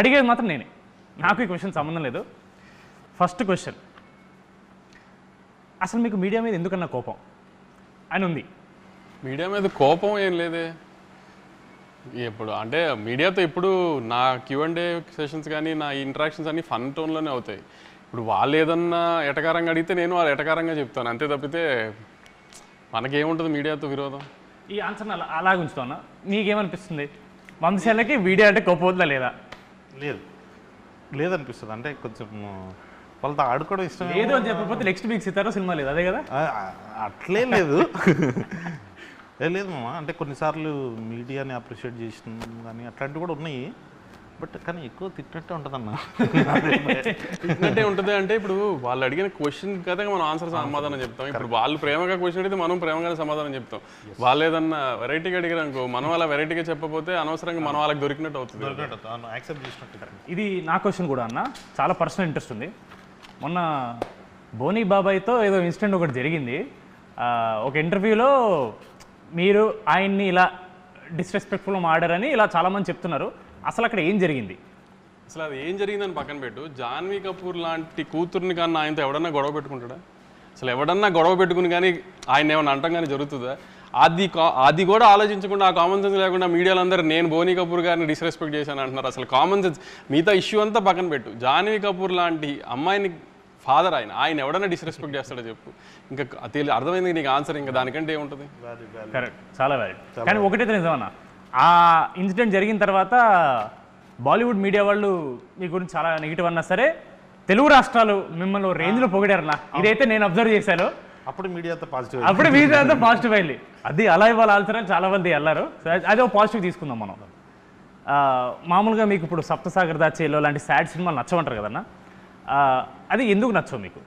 అడిగేది మాత్రం నేనే. నాకు ఈ క్వశ్చన్ సంబంధం లేదు. ఫస్ట్ క్వశ్చన్ అసలు మీకు మీడియా మీద ఎందుకన్నా కోపం? అని ఉంది. మీడియా మీద కోపం ఏం లేదే. ఎప్పుడు అంటే మీడియాతో ఇప్పుడు నా క్యూ అండ్ డే సెషన్స్ కానీ నా ఇంటరాక్షన్స్ అన్ని ఫన్ టోన్లోనే అవుతాయి. ఇప్పుడు వాళ్ళు ఏదన్నా ఎటకారంగా అడిగితే నేను వాళ్ళు ఎటకారంగా చెప్తాను. అంతే తప్పితే మనకేముంటుంది మీడియాతో విరోధం? ఈ ఆన్సర్ని అలా అలాగే ఉంచుతాను మీకేమనిపిస్తుంది వంశశాలకి వీడియో అంటే కోపం వద్దా లేదా? లేదు. లేదనిపిస్తుంది. అంటే కొంచెం వాళ్ళతో ఆడుకోవడం ఇష్టం లేదు అని చెప్పకపోతే నెక్స్ట్ వీక్ సితారో సినిమా లేదు. అదే కదా? అట్లే లేదు. లేదు మామ. అంటే కొన్నిసార్లు మీడియాని అప్రిషియేట్ చేసిన కానీ అట్లాంటివి కూడా ఉన్నాయి. బట్ కానీ ఎక్కువ తిట్టినట్టే ఉంటుందన్న. అంటే ఉంటుంది అంటే ఇప్పుడు వాళ్ళు అడిగిన క్వశ్చన్ కదా మనం ఆన్సర్ సమాధానం చెప్తాం. ఇప్పుడు వాళ్ళు ప్రేమగా క్వశ్చన్ అడిగితే మనం ప్రేమగానే సమాధానం చెప్తాం. వాళ్ళు ఏదన్నా వెరైటీగా అడిగారు అనుకో మనం అలా వెరైటీగా చెప్పకపోతే అనవసరంగా మనం వాళ్ళకి దొరికినట్టు అవుతుంది. ఇది నా క్వశ్చన్ కూడా అన్న. చాలా పర్సనల్ ఇంట్రెస్ట్ ఉంది. మొన్న బోనీ బాబాయ్తో ఏదో ఇన్సిడెంట్ ఒకటి జరిగింది. ఆ, ఒక ఇంటర్వ్యూలో మీరు ఆయన్ని ఇలా డిస్రెస్పెక్ట్ఫుల్ మాడారని ఇలా చాలామంది చెప్తున్నారు. అసలు అక్కడ ఏం జరిగింది? అసలు అది ఏం జరిగిందని పక్కన పెట్టు. జాన్వీ కపూర్ లాంటి కూతుర్ని కన్నా ఆయనతో ఎవడన్నా గొడవ పెట్టుకుంటాడా? అసలు ఎవడన్నా గొడవ పెట్టుకుని కానీ ఆయన ఏమన్నా అంటాం కానీ జరుగుతుందా? అది కా- అది కూడా ఆలోచించకుండా ఆ కామన్ సెన్స్ లేకుండా మీడియాలో అందరూ నేను బోనీ కపూర్ గారిని డిస్రెస్పెక్ట్ చేశాను అంటున్నారు. అసలు కామన్ సెన్స్ మిగతా ఇష్యూ అంతా పక్కన పెట్టు. జాన్వీ కపూర్ లాంటి అమ్మాయిని ఫాదర్ ఆయన ఆయన ఎవడన్నా డిస్రెస్పెక్ట్ చేస్తాడో చెప్పు. ఇంకా తెలియ అర్థమైంది నీకు ఆన్సర్ ఇంకా దానికంటే ఏముంటుంది? కరెక్ట్ చాలా వ్యాలిడ్ కానీ ఒకటైతే నిజమన్న? ఆ ఇన్సిడెంట్ జరిగిన తర్వాత బాలీవుడ్ మీడియా వాళ్ళు మీ గురించి చాలా నెగిటివ్ అన్నా సరే తెలుగు రాష్ట్రాలు మిమ్మల్ని ఓ రేంజ్లో పొగిడారన్న. ఇదైతే నేను అబ్జర్వ్ చేశాను. అప్పుడు మీడియాతో పాజిటివ్ అప్పుడు అంతా పాజిటివ్ అయింది. అది అలా ఇవ్వాలి ఆల్సర్ చాలా మంది వెళ్ళారు సో అది- పాజిటివ్ తీసుకుందాం మనం. ఆ, మామూలుగా మీకు ఇప్పుడు సప్తసాగర్ దాచేలో లాంటి సాడ్ సినిమాలు నచ్చమంటారు కదన్న? ఆ, అది ఎందుకు నచ్చవు మీకు?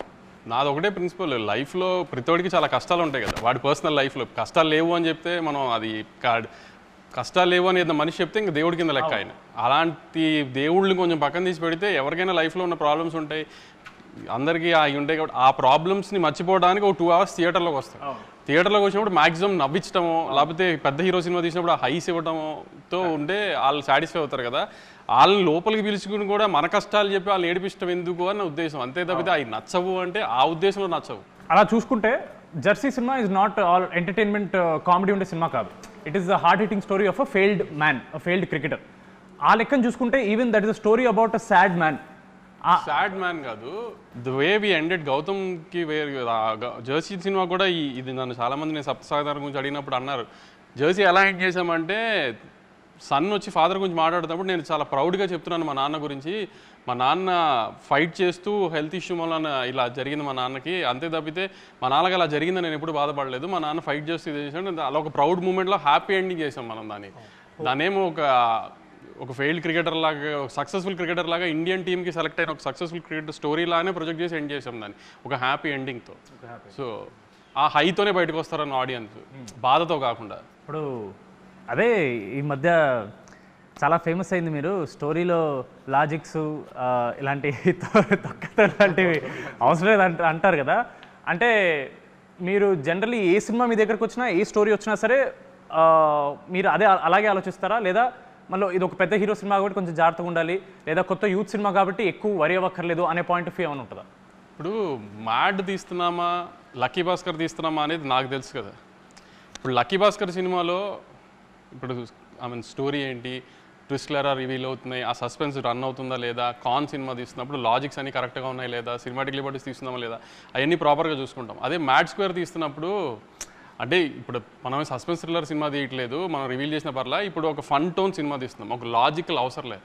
నాది ఒకటే ప్రిన్సిపల్ లైఫ్లో ప్రతివాడికి చాలా కష్టాలు ఉంటాయి కదా. వాడి పర్సనల్ లైఫ్లో కష్టాలు లేవు అని చెప్తే మనం అది కష్టాలు లేవు అని ఏదైనా మనిషి చెప్తే ఇంకా దేవుడి కింద లెక్క ఆయన. అలాంటి దేవుళ్ళని కొంచెం పక్కన తీసి పెడితే ఎవరికైనా లైఫ్లో ఉన్న ప్రాబ్లమ్స్ ఉంటాయి. అందరికీ అవి ఉంటాయి కాబట్టి ఆ ప్రాబ్లమ్స్ని మర్చిపోవడానికి ఒక టూ అవర్స్ థియేటర్లోకి వస్తాం థియేటర్లోకి వచ్చినప్పుడు మాక్సిమం నవ్వించడమో లేకపోతే పెద్ద హీరో సినిమా తీసినప్పుడు హైస్ ఇవ్వడమోతో ఉంటే వాళ్ళు సాటిస్ఫై అవుతారు కదా. వాళ్ళని లోపలికి పిలుచుకుని కూడా మన కష్టాలు చెప్పి వాళ్ళని ఏడిపించడం ఎందుకు అని నా ఉద్దేశం. అంతే తప్పితే అవి నచ్చవు అంటే ఆ ఉద్దేశంలో నచ్చవు. అలా చూసుకుంటే jersey cinema is not all entertainment comedy ఉండే సినిమా కాదు. It is the heart hitting story of a failed man a failed cricketer ఆ లెక్కను చూసుకుంటే even that is a story about a sad man sad man కాదు. The way we ended గౌతమ్కి వేరు Jersey cinema కూడా ఇది నన్ను చాలా మంది నేను సప్తసాగర్ గురించి అడిగినప్పుడు అన్నారు. జర్సీ ఎలా ఎండ్ చేశామంటే సన్ వచ్చి ఫాదర్ గురించి మాట్లాడేటప్పుడు నేను చాలా ప్రౌడ్గా చెప్తున్నాను మా నాన్న గురించి. మా నాన్న ఫైట్ చేస్తూ హెల్త్ ఇష్యూ వలన ఇలా జరిగింది మా నాన్నకి. అంతే తప్పితే మా నాన్నకి అలా జరిగిందని నేను ఎప్పుడు బాధపడలేదు. మా నాన్న ఫైట్ చేస్తూ ఇది చేసాడు అలా ఒక ప్రౌడ్ మూమెంట్లో హ్యాపీ ఎండింగ్ చేసాం మనం దాన్ని. దానేమో ఒక ఒక ఫెయిల్డ్ క్రికెటర్ లాగా సక్సెస్ఫుల్ క్రికెటర్ లాగా ఇండియన్ టీమ్కి సెలెక్ట్ అయిన ఒక సక్సెస్ఫుల్ క్రికెటర్ స్టోరీ లాగానే ప్రొజెక్ట్ చేసి ఎండ్ చేసాం దాన్ని. ఒక హ్యాపీ ఎండింగ్తో సో ఆ హైతోనే బయటకు వస్తారన్న ఆడియన్స్ బాధతో కాకుండా. ఇప్పుడు అదే ఈ మధ్య చాలా ఫేమస్ అయింది మీరు. స్టోరీలో లాజిక్స్ ఇలాంటి తొక్కతో లాంటివి అవసరం లేదు అంట అంటారు కదా. అంటే మీరు జనరల్లీ ఏ సినిమా మీ దగ్గరకు వచ్చినా ఏ స్టోరీ వచ్చినా సరే మీరు అదే అలాగే ఆలోచిస్తారా? లేదా మళ్ళీ ఇది ఒక పెద్ద హీరో సినిమా కాబట్టి కొంచెం జాగ్రత్తగా ఉండాలి లేదా కొత్త యూత్ సినిమా కాబట్టి ఎక్కువ వరి అవ్వక్కర్లేదు అనే పాయింట్ ఆఫ్ వ్యూ ఏమైనా ఉంటుందా? ఇప్పుడు మ్యాడ్ తీస్తున్నామా లక్కీ భాస్కర్ తీస్తున్నామా అనేది నాకు తెలుసు కదా. ఇప్పుడు లక్కీ భాస్కర్ సినిమాలో ఇప్పుడు ఐ మీన్ స్టోరీ ఏంటి ట్విస్ట్లు ఎలా రివీల్ అవుతున్నాయి? ఆ సస్పెన్స్ రన్ అవుతుందా లేదా? కాన్ సినిమా తీస్తున్నప్పుడు లాజిక్స్ అన్ని కరెక్ట్గా ఉన్నాయి లేదా? సినిమాటిక్ లిబర్టీస్ తీస్తున్నామా లేదా? అవన్నీ ప్రాపర్గా చూసుకుంటాం. అదే మ్యాడ్ స్క్వేర్ తీస్తున్నప్పుడు అంటే ఇప్పుడు మనం సస్పెన్స్ థ్రిల్లర్ సినిమా తీయట్లేదు మనం రివీల్ చేసిన పర్లా ఇప్పుడు ఒక ఫన్ టోన్ సినిమా తీస్తున్నాం. ఒక లాజికల్ అవసరం లేదు.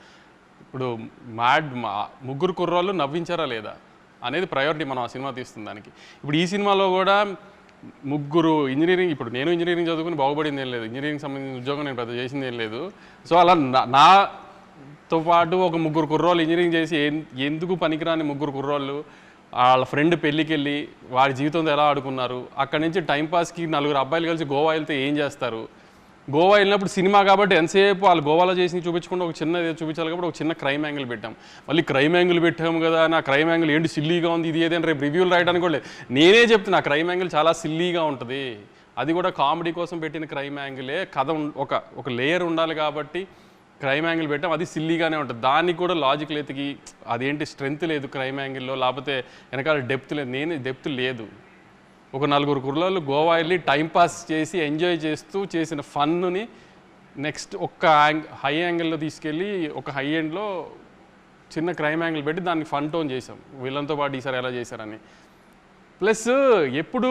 ఇప్పుడు మ్యాడ్ మా- ముగ్గురు కుర్రాళ్ళు నవ్వించారా లేదా? అనేది ప్రయారిటీ మనం ఆ సినిమా తీస్తుంది దానికి. ఇప్పుడు ఈ సినిమాలో కూడా ముగ్గురు ఇంజనీరింగ్ ఇప్పుడు నేను ఇంజనీరింగ్ చదువుకుని బాగుపడింది ఏం లేదు. ఇంజనీరింగ్ సంబంధించిన ఉద్యోగం నేను పెద్ద చేసింది ఏం లేదు. సో అలా నా- నాతో పాటు ఒక ముగ్గురు కుర్రోళ్ళు ఇంజనీరింగ్ చేసి ఎందుకు పనికిరాని ముగ్గురు కుర్రోళ్ళు వాళ్ళ ఫ్రెండ్ పెళ్ళికి వెళ్ళి వాడి జీవితంతో ఎలా ఆడుకున్నారు అక్కడి నుంచి టైంపాస్కి నలుగురు అబ్బాయిలు కలిసి గోవా వెళ్తే ఏం చేస్తారు గోవా వెళ్ళినప్పుడు సినిమా కాబట్టి ఎంతసేపు వాళ్ళు గోవాలో చేసి చూపించకుండా ఒక చిన్న చూపించాలి కాబట్టి ఒక చిన్న క్రైమ్ యాంగిల్ పెట్టాం. మళ్ళీ క్రైమ్ యాంగిల్ పెట్టాము కదా నా క్రైమ్ యాంగిల్ ఏంటి సిల్లీగా ఉంది ఇది ఏదైనా రేపు రివ్యూలు రాయడానికి కూడా లేదు. నేనే చెప్తున్నా క్రైమ్ యాంగిల్ చాలా సిల్లీగా ఉంటుంది. అది కూడా కామెడీ కోసం పెట్టిన క్రైమ్ యాంగిలే కథ ఉం- ఒక ఒక లేయర్ ఉండాలి కాబట్టి క్రైమ్ యాంగిల్ పెట్టాం అది సిల్లీగానే ఉంటుంది. దానికి కూడా లాజిక్ ఎతికి అదేంటి స్ట్రెంగ్త్ లేదు క్రైమ్ యాంగిల్లో లేకపోతే వెనకాల డెప్త్ లేదు. నేను డెప్త్ లేదు. ఒక నలుగురు కుర్రాళ్ళు గోవా వెళ్ళి టైంపాస్ చేసి ఎంజాయ్ చేస్తూ చేసిన ఫన్నుని నెక్స్ట్ ఒక్క యాంగ్ హై యాంగిల్లో తీసుకెళ్ళి ఒక హై ఎండ్లో చిన్న క్రైమ్ యాంగిల్ పెట్టి దాన్ని ఫన్ టోన్ చేసాం వీళ్ళంతో పాటు ఈసారి ఎలా చేశారని. ప్లస్ ఎప్పుడు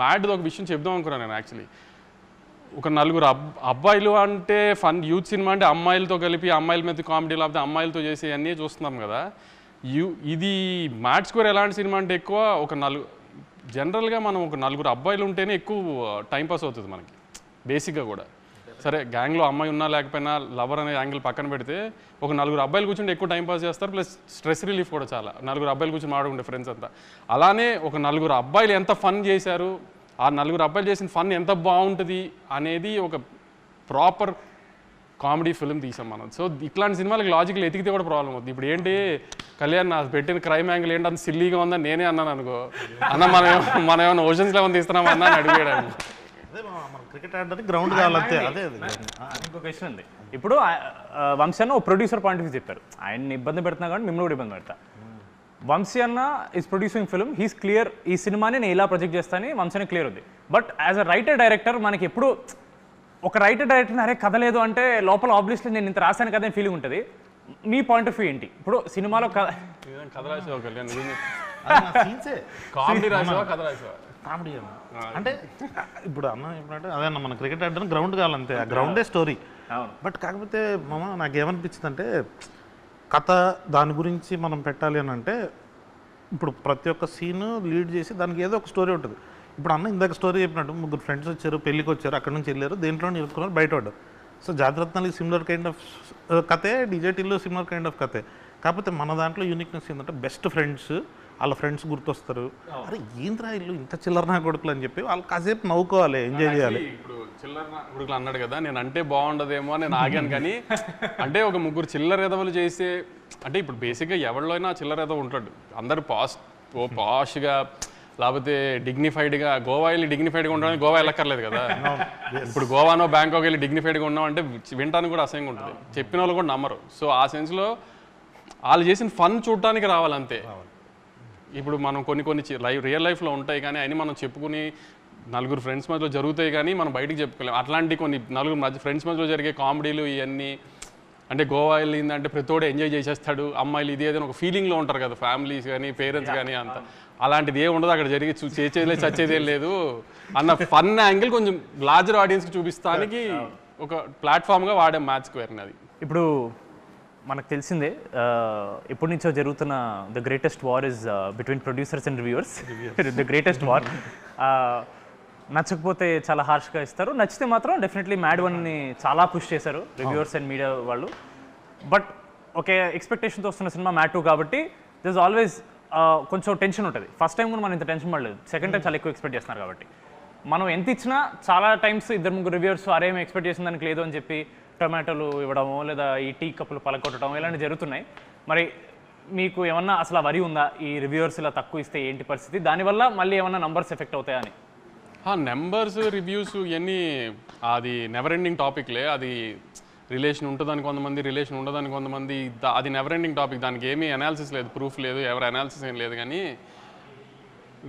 మ్యాడ్ది ఒక విషయం చెప్దాం అనుకున్నాను నేను యాక్చువల్లీ. ఒక నలుగురు అబ్ అబ్బాయిలు అంటే ఫన్ యూత్ సినిమా అంటే అమ్మాయిలతో కలిపి అమ్మాయిల మీద కామెడీ లేకపోతే అమ్మాయిలతో చేసే అన్నీ చూస్తున్నాం కదా. యూ ఇది మ్యాట్ స్కోర్ ఎలాంటి సినిమా అంటే ఎక్కువ ఒక నలుగు జనరల్గా మనం ఒక నలుగురు అబ్బాయిలు ఉంటేనే ఎక్కువ టైంపాస్ అవుతుంది మనకి. బేసిక్గా కూడా. సరే గ్యాంగ్లో అమ్మాయి ఉన్నా లేకపోయినా లవర్ అనే యాంగిల్ పక్కన పెడితే ఒక నలుగురు అబ్బాయిలు కూర్చుంటే ఎక్కువ టైం పాస్ చేస్తారు ప్లస్ స్ట్రెస్ రిలీఫ్ కూడా చాలా. నలుగురు అబ్బాయిలు కూర్చొని మాడుకుంటే ఫ్రెండ్స్ అంతా. అలానే ఒక నలుగురు అబ్బాయిలు ఎంత ఫన్ చేశారు ఆ నలుగురు అబ్బాయిలు చేసిన ఫన్ ఎంత బాగుంటుంది అనేది ఒక ప్రాపర్ కామెడీ ఫిల్మ్ తీసాం మనం. సో ఇట్లాంటి సినిమాలకు లాజికల్ ఎతికితే కూడా ప్రాబ్లం అవుతుంది ఇప్పుడు ఏంటి కళ్యాణ్ నా పెట్టిన క్రైమ్ యాంగిల్ ఏంటి అంత సిల్లీగా ఉందని నేనే అన్నాను అనుకో. అన్న మనం మనం ఏమైనా ఓషన్స్ లెవెన్ తీస్తున్నాం అన్న అని అడిగాడు. క్రికెట్ ఆడడానికి గ్రౌండ్ కావాలంతే అదే ఇంకో క్వశ్చన్ ఉంది. ఇప్పుడు వంశీ అన్న ఓ ప్రొడ్యూసర్ పాయింట్ ఆఫ్ వ్యూ చెప్పారు. ఆయన్ని ఇబ్బంది పెడుతున్నా కానీ మిమ్మల్ని కూడా ఇబ్బంది పెడతా. వంశీ అన్న is producing film he's clear ఈ సినిమాని నేను ఇలా ప్రొజెక్ట్ చేస్తానని వంశీ క్లియర్ ఉంది. But as a writer director మనకి ఎప్పుడు ఒక రైటర్ డైరెక్టర్ అరే కథ లేదు అంటే లోపల ఆబ్వియస్లీ నేను ఇంత రాశాను కదా ఫీలింగ్ ఉంటుంది. మీ పాయింట్ ఆఫ్ వ్యూ ఏంటి? ఇప్పుడు సినిమాలో కథ రాసావా కామెడీ రాసావా కథ రాసావా? కామెడీ అన్న అంటే ఇప్పుడు అన్న చెప్పినట్టు అదే అన్న మన క్రికెట్ ఆడడానికి గ్రౌండ్ కావాలంతే. ఆ గ్రౌండే స్టోరీ అవును. బట్ కాకపోతే మామ నాకేమనిపించింది అంటే కథ దాని గురించి మనం పెట్టాలి అని అంటే ఇప్పుడు ప్రతి ఒక్క సీన్ లీడ్ చేసి దానికి ఏదో ఒక స్టోరీ ఉంటుంది. ఇప్పుడు అన్న ఇందాక స్టోరీ చెప్పినట్టు ముగ్గురు ఫ్రెండ్స్ వచ్చారు పెళ్ళికి వచ్చారు అక్కడ నుంచి వెళ్ళారు దేంట్లో ఇరుక్కున్నారు బయట పడ్డారు so Jathiratnalu similar kind of కథే డిజేటీలో సిమిలర్ కైండ్ ఆఫ్ కథే. కాకపోతే మన దాంట్లో యూనిక్నెస్ ఏంటంటే బెస్ట్ ఫ్రెండ్స్ వాళ్ళ ఫ్రెండ్స్ గుర్తొస్తారు. అరే ఏంద్రా ఇల్లు ఇంత చిల్లర నా కొడుకులు అని చెప్పి వాళ్ళు కాసేపు నవ్వుకోవాలి ఎంజాయ్ చేయాలి. ఇప్పుడు చిల్లర కొడుకులు అన్నాడు కదా నేను అంటే బాగుండదేమో అని నేను ఆగాను కానీ అంటే ఒక ముగ్గురు చిల్లర ఎదవలు చేసే అంటే ఇప్పుడు బేసిక్గా ఎవరిలో అయినా చిల్లర ఎదవ ఉంటాడు. అందరు పాస్ ఓ పాష్గా లేకపోతే డిగ్నిఫైడ్గా గోవా వెళ్ళి డిగ్నిఫైడ్గా ఉండడానికి గోవా వెళ్ళక్కర్లేదు కదా. ఇప్పుడు గోవానో బ్యాంకాక్ వెళ్ళి డిగ్నిఫైడ్గా ఉన్నాం అంటే వినటానికి కూడా అసహ్యంగా ఉంటుంది. చెప్పిన వాళ్ళు కూడా నమ్మరు. సో ఆ సెన్స్లో వాళ్ళు చేసిన ఫన్ చూడటానికి రావాలంతే ఇప్పుడు మనం కొన్ని కొన్ని లైఫ్ రియల్ లైఫ్లో ఉంటాయి కానీ అన్ని మనం చెప్పుకుని నలుగురు ఫ్రెండ్స్ మధ్యలో జరుగుతాయి కానీ మనం బయటికి చెప్పుకోలేం. అట్లాంటి కొన్ని నలుగురు మధ్య ఫ్రెండ్స్ మధ్యలో జరిగే కామెడీలు ఇవన్నీ అంటే గోవా వెళ్ళిందంటే ప్రతిోడు ఎంజాయ్ చేసేస్తాడు. అమ్మాయిలు ఇది ఏదైనా ఒక ఫీలింగ్లో ఉంటారు కదా ఫ్యామిలీస్ కానీ పేరెంట్స్ కానీ అంత. అలాంటిది ఏ ఉండదు అక్కడ జరిగి చేసేది చచ్చేది ఏం లేదు. అన్న ఫన్ యాంగిల్ కొంచెం లార్జర్ ఆడియన్స్కి చూపిస్తానికి ఒక ప్లాట్ఫామ్గా వాడే మ్యాచ్ అది. ఇప్పుడు మనకు తెలిసిందే ఎప్పటి నుంచో జరుగుతున్న the greatest war is between producers and reviewers. The greatest war. నచ్చకపోతే చాలా హార్ష్గా ఇస్తారు. నచ్చితే మాత్రం డెఫినెట్లీ మ్యాడ్ వన్ని చాలా పుష్ చేశారు రివ్యూవర్స్ అండ్ మీడియా వాళ్ళు. బట్ ఒకే ఎక్స్పెక్టేషన్తో వస్తున్న సినిమా మ్యాట్ టూ కాబట్టి దిస్ ఆల్వేస్ కొంచెం టెన్షన్ ఉంటుంది. ఫస్ట్ టైం కూడా మనం ఇంత టెన్షన్ పడలేదు. సెకండ్ టైం చాలా ఎక్కువ ఎక్స్పెక్ట్ చేస్తున్నారు కాబట్టి. మనం ఎంత ఇచ్చినా చాలా టైమ్స్ ఇద్దరు ముగ్గురు రివ్యూర్స్ అరేం ఎక్స్పెక్ట్ చేసిన దానికి లేదు అని చెప్పి టొమాటోలు ఇవ్వడము లేదా ఈ టీ కప్పులు పలకొట్టడం ఇలాంటివి జరుగుతున్నాయి. మరి మీకు ఏమన్నా అసలు వరి ఉందా? ఈ రివ్యూవర్స్ ఇలా తక్కువ ఇస్తే ఏంటి పరిస్థితి? దానివల్ల మళ్ళీ ఏమన్నా నంబర్స్ ఎఫెక్ట్ అవుతాయా అని. నెంబర్స్ రివ్యూస్ ఇవన్నీ అది నెవర్ ఎండింగ్ టాపిక్లే అది రిలేషన్ ఉంటుందని కొంతమంది రిలేషన్ ఉండదని కొంతమంది అది నెవర్ ఎండింగ్ టాపిక్ దానికి ఏమీ అనాలిసిస్ లేదు ప్రూఫ్ లేదు ఎవరు అనాలిసిస్ ఏం లేదు. కానీ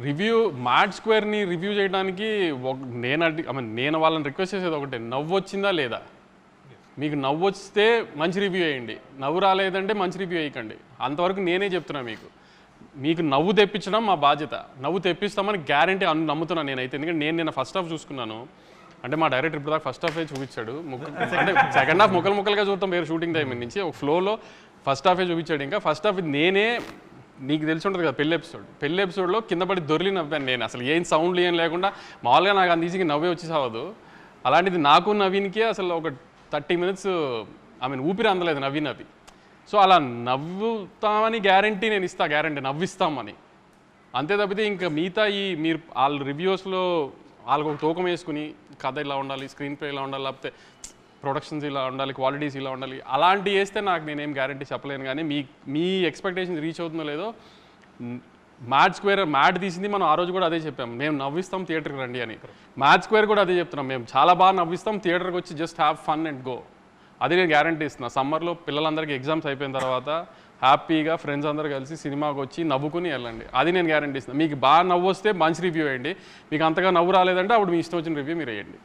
రివ్యూ మ్యాట్ స్క్వేర్ని రివ్యూ చేయడానికి ఒక- నేను అడి ఐ మీన్ నేను వాళ్ళని రిక్వెస్ట్ చేసేది ఒకటే. నవ్వు వచ్చిందా లేదా? మీకు నవ్వు వస్తే మంచి రివ్యూ వేయండి. నవ్వు రాలేదంటే మంచి రివ్యూ వేయకండి. అంతవరకు నేనే చెప్తున్నా మీకు. మీకు నవ్వు తెప్పించడం మా బాధ్యత. నవ్వు తెప్పిస్తామని గ్యారంటీ అను నమ్ముతున్నాను నేనైతే. ఎందుకంటే నేను నిన్న ఫస్ట్ హాఫ్ చూసుకున్నాను. అంటే మా డైరెక్టర్ ఇప్పుడు దాకా ఫస్ట్ హాఫే చూపించాడు. అంటే సెకండ్ హాఫ్ ముక్కలు ముక్కలుగా చూస్తాం వేరే షూటింగ్ టైం నుంచి. ఒక ఫ్లోలో ఫస్ట్ హాఫే చూపించాడు ఇంకా. ఫస్ట్ హాఫ్ నేనే నీకు తెలిసి ఉంటుంది కదా పెళ్ళి ఎపిసోడ్ పెళ్ళి ఎపిసోడ్లో కింద పడి దొరికి నవ్వాను నేను. అసలు ఏం సౌండ్లు ఏం లేకుండా మామూలుగా నాకు అంత ఈజీగా నవ్వే వచ్చి సావదు అలాంటిది నాకు నవీన్కి అసలు ఒక థర్టీ మినిట్స్ ఐ మీన్ ఊపిరి అందలేదు నవీన్ అది. సో అలా నవ్వుతామని గ్యారంటీ నేను ఇస్తా గ్యారంటీ నవ్విస్తామని. అంతే తప్పితే ఇంకా మిగతా ఈ మీరు వాళ్ళ రివ్యూస్లో వాళ్ళకు ఒక తూకం వేసుకుని కథ ఇలా ఉండాలి స్క్రీన్ ప్లే ఇలా ఉండాలి లేకపోతే ప్రొడక్షన్స్ ఇలా ఉండాలి క్వాలిటీస్ ఇలా ఉండాలి. అలాంటివి వేస్తే నాకు నేనేం గ్యారంటీ చెప్పలేను కానీ మీ మీ ఎక్స్పెక్టేషన్ రీచ్ అవుతుందో లేదో మ్యాడ్ స్క్వేర్ మ్యాట్ తీసింది మనం ఆ రోజు కూడా అదే చెప్పాం మేము నవ్విస్తాం థియేటర్కి రండి అని. మ్యాడ్ స్క్వేర్ కూడా అదే చెప్తున్నాం మేము. చాలా బాగా నవ్విస్తాం థియేటర్కి వచ్చి just have fun and go అది నేను గ్యారంటీ ఇస్తున్నా. సమ్మర్లో పిల్లలందరికీ ఎగ్జామ్స్ అయిపోయిన తర్వాత హ్యాపీగా ఫ్రెండ్స్ అందరూ కలిసి సినిమాకి వచ్చి నవ్వుకుని వెళ్ళండి. అది నేను గ్యారంటీ ఇస్తాను మీకు బాగా నవ్వు వస్తే మంచి రివ్యూ వేయండి. మీకు అంతగా నవ్వు రాలేదంటే అప్పుడు మీ ఇష్టం వచ్చిన రివ్యూ మీరు వేయండి.